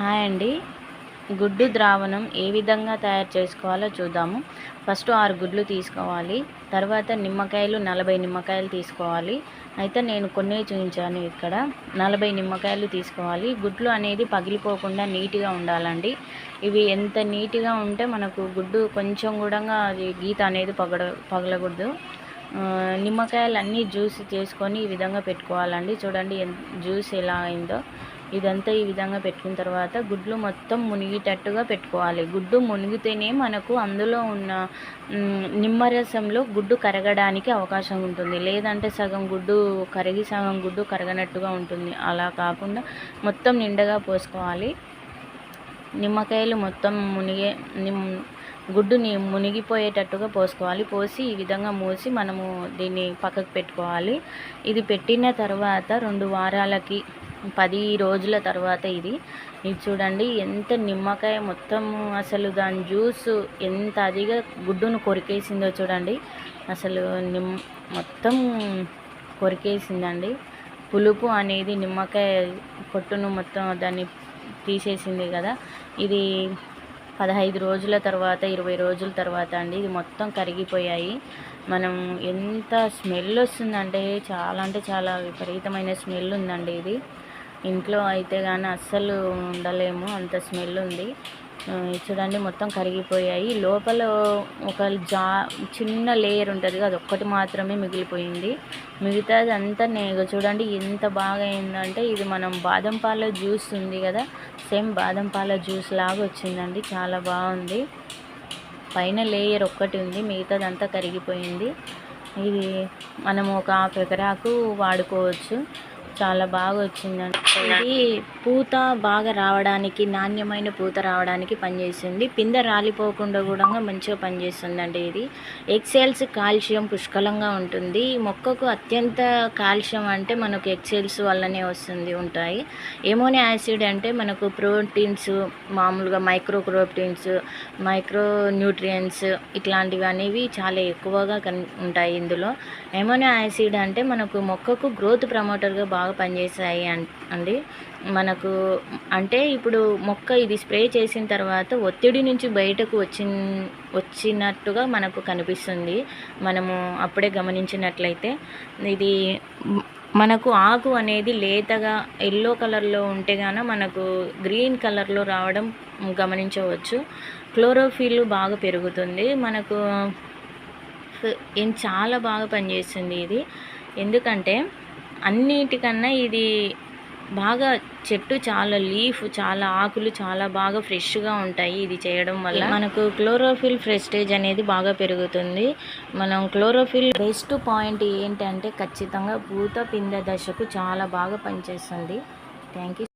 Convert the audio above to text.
Hi అండి. గుడ్డు ద్రావణం ఏ విధంగా తయారు చేసుకోవాలో చూద్దాము. ఫస్ట్ ఆరు గుడ్లు తీసుకోవాలి. తర్వాత నిమ్మకాయలు నలభై నిమ్మకాయలు తీసుకోవాలి. అయితే నేను కొన్ని చూపించాను ఇక్కడ. నలభై నిమ్మకాయలు తీసుకోవాలి. గుడ్లు అనేది పగిలిపోకుండా నీట్గా ఉండాలండి. ఇవి ఎంత నీట్గా ఉంటే మనకు గుడ్డు కొంచెం కూడా అది గీత అనేది పగడ పగలకూడదు. నిమ్మకాయలు అన్నీ జ్యూస్ చేసుకొని ఈ విధంగా పెట్టుకోవాలండి. చూడండి జ్యూస్ ఎలా అయిందో. ఇదంతా ఈ విధంగా పెట్టుకున్న తర్వాత గుడ్లు మొత్తం మునిగేటట్టుగా పెట్టుకోవాలి. గుడ్డు మునిగితేనే మనకు అందులో ఉన్న నిమ్మరసంలో గుడ్డు కరగడానికి అవకాశం ఉంటుంది. లేదంటే సగం గుడ్డు కరిగి సగం గుడ్డు కరగనట్టుగా ఉంటుంది. అలా కాకుండా మొత్తం నిండగా పోసుకోవాలి. నిమ్మకాయలు మొత్తం మునిగే నిమ్ గుడ్డుని మునిగిపోయేటట్టుగా పోసుకోవాలి. పోసి ఈ విధంగా మూసి మనము దీన్ని పక్కకు పెట్టుకోవాలి. ఇది పెట్టిన తర్వాత రెండు వారాలకి పది రోజుల తర్వాత ఇది. ఇది చూడండి ఎంత నిమ్మకాయ మొత్తం అసలు దాని జ్యూస్ ఎంత అదిగా గుడ్డును కొరికేసిందో చూడండి. అసలు నిమ్ మొత్తం కొరికేసిందండి. పులుపు అనేది నిమ్మకాయ పొట్టును మొత్తం దాన్ని తీసేసింది కదా. ఇది పదహైదు రోజుల తర్వాత ఇరవై రోజుల తర్వాత అండి ఇది మొత్తం కరిగిపోయాయి. మనం ఎంత స్మెల్ వస్తుందంటే చాలా అంటే చాలా విపరీతమైన స్మెల్ ఉందండి ఇది. ఇంట్లో అయితే కానీ అస్సలు ఉండలేము అంత స్మెల్ ఉంది. చూడండి మొత్తం కరిగిపోయాయి. లోపల ఒక జా చిన్న లేయర్ ఉంటుంది అది ఒక్కటి మాత్రమే మిగిలిపోయింది. మిగతాది అంతా నేను చూడండి ఎంత బాగా అయిందంటే ఇది మనం బాదం పాల జ్యూస్ ఉంది కదా సేమ్ బాదం పాల జ్యూస్ లాగా వచ్చిందండి చాలా బాగుంది. పైన లేయర్ ఒక్కటి ఉంది మిగతాదంతా కరిగిపోయింది. ఇది మనము ఒక హాఫ్ ఎకరాకు వాడుకోవచ్చు. చాలా బాగా వచ్చిందండి. ఇది పూత బాగా రావడానికి నాణ్యమైన పూత రావడానికి పనిచేస్తుంది పింద రాలిపోకుండా కూడా మంచిగా పనిచేస్తుందండి ఇది. ఎక్సెల్స్ కాల్షియం పుష్కలంగా ఉంటుంది. మొక్కకు అత్యంత కాల్షియం అంటే మనకు ఎక్సెల్స్ వల్లనే వస్తుంది ఉంటాయి. ఎమోనియా యాసిడ్ అంటే మనకు ప్రోటీన్స్ మామూలుగా మైక్రో ప్రోటీన్స్ మైక్రో న్యూట్రియంట్స్ ఇట్లాంటివి అనేవి చాలా ఎక్కువగా కన్ ఉంటాయి ఇందులో. ఎమోనియా యాసిడ్ అంటే మనకు మొక్కకు గ్రోత్ ప్రమోటర్గా బాగా పనిచేస్తాయి అన్- అండి. మనకు అంటే ఇప్పుడు మొక్క ఇది స్ప్రే చేసిన తర్వాత ఒత్తిడి నుంచి బయటకు వచ్చిన వచ్చినట్టుగా మనకు కనిపిస్తుంది. మనము అప్పుడే గమనించినట్లయితే ఇది మనకు ఆకు అనేది లేతగా ఎల్లో కలర్లో ఉంటే గాన మనకు గ్రీన్ కలర్లో రావడం గమనించవచ్చు. క్లోరోఫిల్ బాగా పెరుగుతుంది. మనకు ఏం చాలా బాగా పనిచేస్తుంది ఇది. ఎందుకంటే అన్నిటికన్నా ఇది బాగా చెట్టు చాలా లీఫ్ చాలా ఆకులు చాలా బాగా ఫ్రెష్గా ఉంటాయి ఇది చేయడం వల్ల. మనకు క్లోరోఫిల్ ఫ్రెస్టేజ్ అనేది బాగా పెరుగుతుంది. మనం క్లోరోఫిల్ బెస్ట్ పాయింట్ ఏంటంటే ఖచ్చితంగా పూత పింద దశకు చాలా బాగా పనిచేస్తుంది. Thank you